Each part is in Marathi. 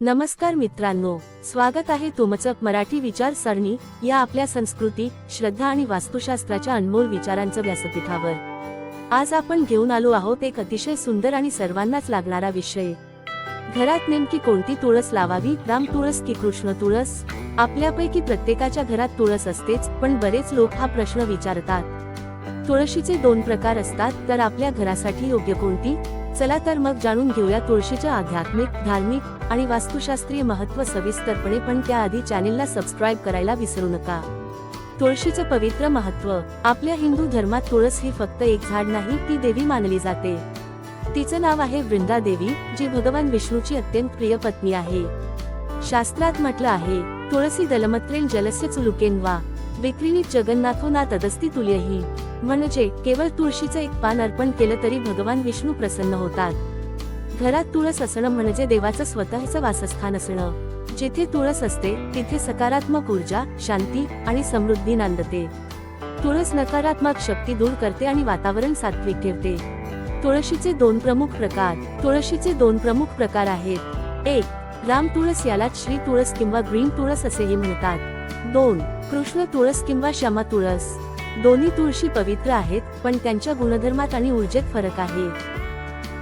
नमस्कार मित्रांनो स्वागत आहे तुमचं मराठी विचारसरणी या आपल्या संस्कृती श्रद्धा आणि वास्तुशास्त्राच्या अनमोल विचारांचं व्यासपीठावर. आज आपण घेऊन आलो आहोत एक अतिशय सुंदर आणि सर्वांनाच लागणारा विषय. घरात नेमकी कोणती तुळस लावावी? राम तुळस की कृष्ण तुळस? आपल्यापैकी प्रत्येकाच्या घरात तुळस असतेच पण बरेच लोक हा प्रश्न विचारतात. तुळशीचे दोन प्रकार असतात तर आपल्या घरासाठी योग्य कोणती? चला तर मग जाणून घेऊया तुळशीच्या आध्यात्मिक धार्मिक आणि वास्तुशास्त्रीय महत्त्व सविस्तरपणे पण त्याआधी चॅनेलला सबस्क्राईब करायला विसरू नका. तुळशीचं पवित्र महत्त्व आपल्या हिंदू धर्मात तुळस ही फक्त एक झाड नाही ती देवी मानली जाते. तिचं नाव आहे वृंदा देवी जी भगवान विष्णूची अत्यंत प्रिय पत्नी आहे. शास्त्रात म्हटलं आहे तुळसी दलमत्रेल जलस्य चुलुकेन वा विक्रिणी जगन्नाथो ना तदस्ती तुल्यही म्हणजे केवळ तुळशीचं एक पान अर्पण केलं तरी भगवान विष्णू प्रसन्न होतात. घरात तुळस असणं म्हणजे देवाचं स्वतःचं वासस्थान असणं. जिथे तुळस असते तिथे सकारात्मक ऊर्जा शांती आणि समृद्धी नांदते. तुळस नकारात्मक शक्ती दूर करते आणि वातावरण सात्विक ठेवते. तुळशीचे दोन प्रमुख प्रकार तुळशीचे दोन प्रमुख प्रकार आहेत. एक राम तुळस याला श्री तुळस किंवा ग्रीन तुळस असेही म्हणतात. दोन कृष्ण तुळस किंवा श्यामा तुळस. दोन्ही तुळशी पवित्र आहेत पण त्यांच्या गुणधर्मात आणि ऊर्जेत फरक आहे.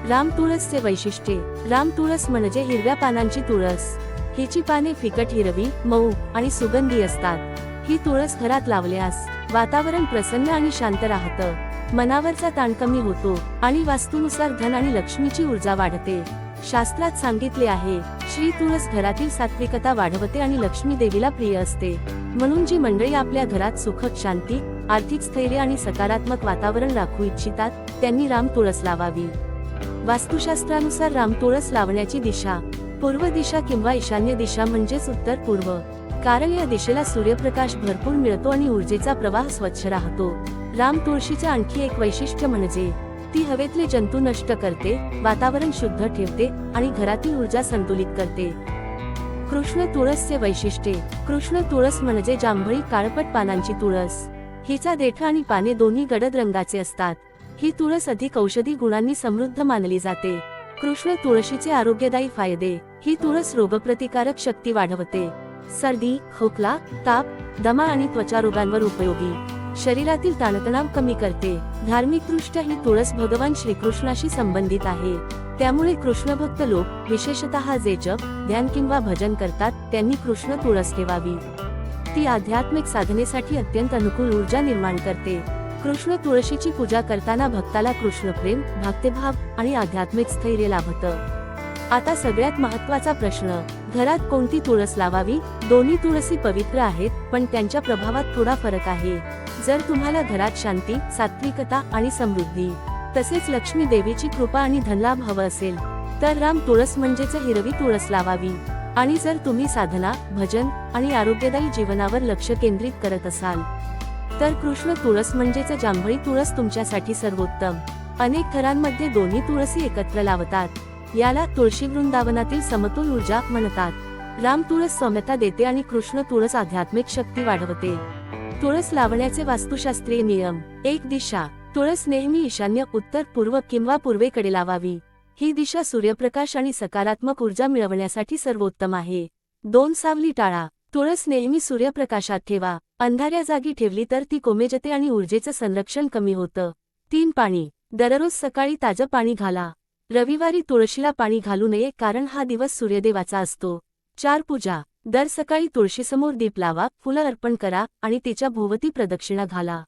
राम तुळसचे वैशिष्ट्ये. राम तुळस म्हणजे हिरव्या पानांची तुळस. हिची पाने फिकट हिरवी मऊ आणि सुगंधी असतात. ही तुळस घरात लावल्यास वातावरण प्रसन्न आणि शांत राहतं. मनावरचा ताण कमी होतो आणि वास्तूनुसार धन आणि लक्ष्मीची ऊर्जा वाढते. शास्त्रात सांगितले आहे श्री तुळस घरातील सात्विकता वाढवते आणि लक्ष्मी देवीला प्रिय असते. म्हणून जी मंडळी आपल्या घरात सुख शांती आर्थिक स्थैर्य आणि सकारात्मक वातावरण राखू इच्छितात त्यांनी राम तुळस लावावी. वास्तुशास्त्रानुसार रामतुळस लावण्याची दिशा पूर्व दिशा किंवा ईशान्य दिशा म्हणजेच उत्तर पूर्व. कारण या दिशेला सूर्यप्रकाश भरपूर मिळतो आणि ऊर्जेचा प्रवाह स्वच्छ राहतो. राम तुळशीचे आणखी एक वैशिष्ट्य म्हणजे ती हवेतले जंतू नष्ट करते वातावरण शुद्ध ठेवते आणि घरातील ऊर्जा संतुलित करते. कृष्ण तुळसचे वैशिष्ट्ये कृष्ण तुळस म्हणजे जांभळी काळपट पानांची तुळस. हिचा देठ आणि पाने दोन्ही गडद रंगाचे असतात. ही तुळस अधिक औषधी गुणांनी समृद्ध मानली जाते. कृष्ण तुळशीचे आरोग्यदायी फायदे ही तुळस रोगप्रतिकारक शक्ती वाढवते. सर्दी खोकला ताप दमा आणि त्वचा रोगांवर उपयोगी. शरीरातील ताणतणाव कमी करते. धार्मिकदृष्ट्या ही तुळस भगवान श्रीकृष्णाशी संबंधित आहे. त्यामुळे कृष्णभक्त लोक विशेषतः जे जप ध्यान किंवा भजन करतात त्यांनी कृष्ण तुळस ठेवावी. ती आध्यात्मिक साधनेसाठी अत्यंत अनुकूल ऊर्जा निर्माण करते. कृष्ण तुळशीची पूजा करताना भक्ताला कृष्णप्रेम भक्तिभाव आणि आध्यात्मिक स्थैर्य लाभतं. आता सगळ्यात महत्त्वाचा प्रश्न घरात कोणती तुळस लावावी? दोन्ही तुळसी पवित्र आहेत पण त्यांच्या प्रभावात थोडा फरक आहे. जर तुम्हाला घरात शांती सात्विकता आणि समृद्धी तसेच लक्ष्मी देवीची कृपा आणि धनलाभ हवं असेल तर राम तुळस म्हणजेच हिरवी तुळस लावावी. आणि जर तुम्ही साधना भजन आणि आरोग्यदायी जीवनावर लक्ष केंद्रित करत असाल तर कृष्ण तुळस म्हणजेच जांभळी तुळस तुमच्यासाठी सर्वोत्तम. अनेक घरांमध्ये दोन्ही तुळसी एकत्र लावतात. याला तुळशी वृंदावनातील समतोल ऊर्जा म्हणतात. राम तुळस सौम्यता देते आणि कृष्ण तुळस आध्यात्मिक शक्ती वाढवते. तुळस लावण्याचे वास्तुशास्त्रीय नियम. एक दिशा. तुळस नेहमी ईशान्य उत्तर पूर्व किंवा पूर्वेकडे लावावी. ही दिशा सूर्यप्रकाश आणि सकारात्मक ऊर्जा मिळवण्यासाठी सर्वोत्तम आहे. दोन सावली टाळा. तुळस नेहमी सूर्यप्रकाशात ठेवा. अंधाऱ्या जागी ठेवली तर ती कोमेजते आणि ऊर्जेचं संरक्षण कमी होतं. तीन पाणी. दररोज सकाळी ताजं पाणी घाला. रविवारी तुळशीला पाणी घालू नये कारण हा दिवस सूर्यदेवाचा असतो. चार पूजा. दर सकाळी तुळशीसमोर दीप लावा फुलं अर्पण करा आणि तिच्या भोवती प्रदक्षिणा घाला.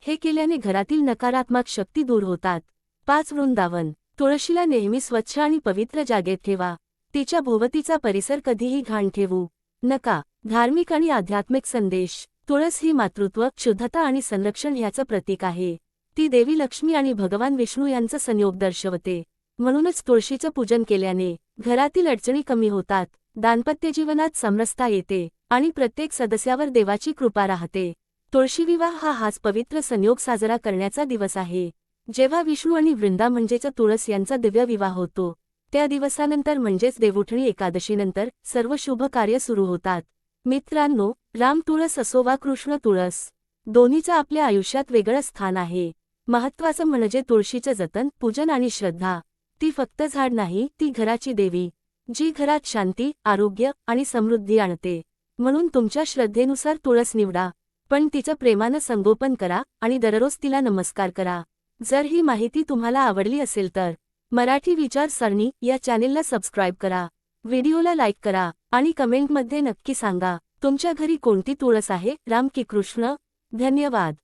हे केल्याने घरातील नकारात्मक शक्ती दूर होतात. पाच वृंदावन. तुळशीला नेहमी स्वच्छ आणि पवित्र जागेत ठेवा. तिच्या भोवतीचा परिसर कधीही घाण ठेवू. नका धार्मिक आणि आध्यात्मिक संदेश तुळस ही मातृत्व शुद्धता आणि संरक्षण ह्याचं प्रतीक आहे. ती देवी लक्ष्मी आणि भगवान विष्णू यांचं संयोग दर्शवते. म्हणूनच तुळशीचं पूजन केल्याने घरातील अडचणी कमी होतात दाम्पत्यजीवनात समरसता येते आणि प्रत्येक सदस्यावर देवाची कृपा राहते. तुळशी विवाह हा हाच पवित्र संयोग साजरा करण्याचा दिवस आहे. जेव्हा विष्णू आणि वृंदा म्हणजेच तुळस यांचा दिव्य विवाह होतो त्या दिवसानंतर म्हणजेच देवउठणी एकादशीनंतर सर्व शुभ कार्य सुरू होतात. मित्रांनो राम तुळस असो वा कृष्ण तुळस दोन्हीचं आपल्या आयुष्यात वेगळं स्थान आहे. महत्वाचं म्हणजे तुळशीचं जतन पूजन आणि श्रद्धा. ती फक्त झाड नाही ती घराची देवी जी घरात शांती आरोग्य आणि समृद्धी आणते. म्हणून तुमच्या श्रद्धेनुसार तुळस निवडा पण तिचं प्रेमानं संगोपन करा आणि दररोज तिला नमस्कार करा. जर ही माहिती तुम्हाला आवडली असेल तर मराठी विचार सरणी या चॅनेलला सबस्क्राईब करा व्हिडिओला लाईक करा आणि कमेंटमध्ये नक्की सांगा तुमच्या घरी कोणती तुळस आहे? राम की कृष्ण धन्यवाद.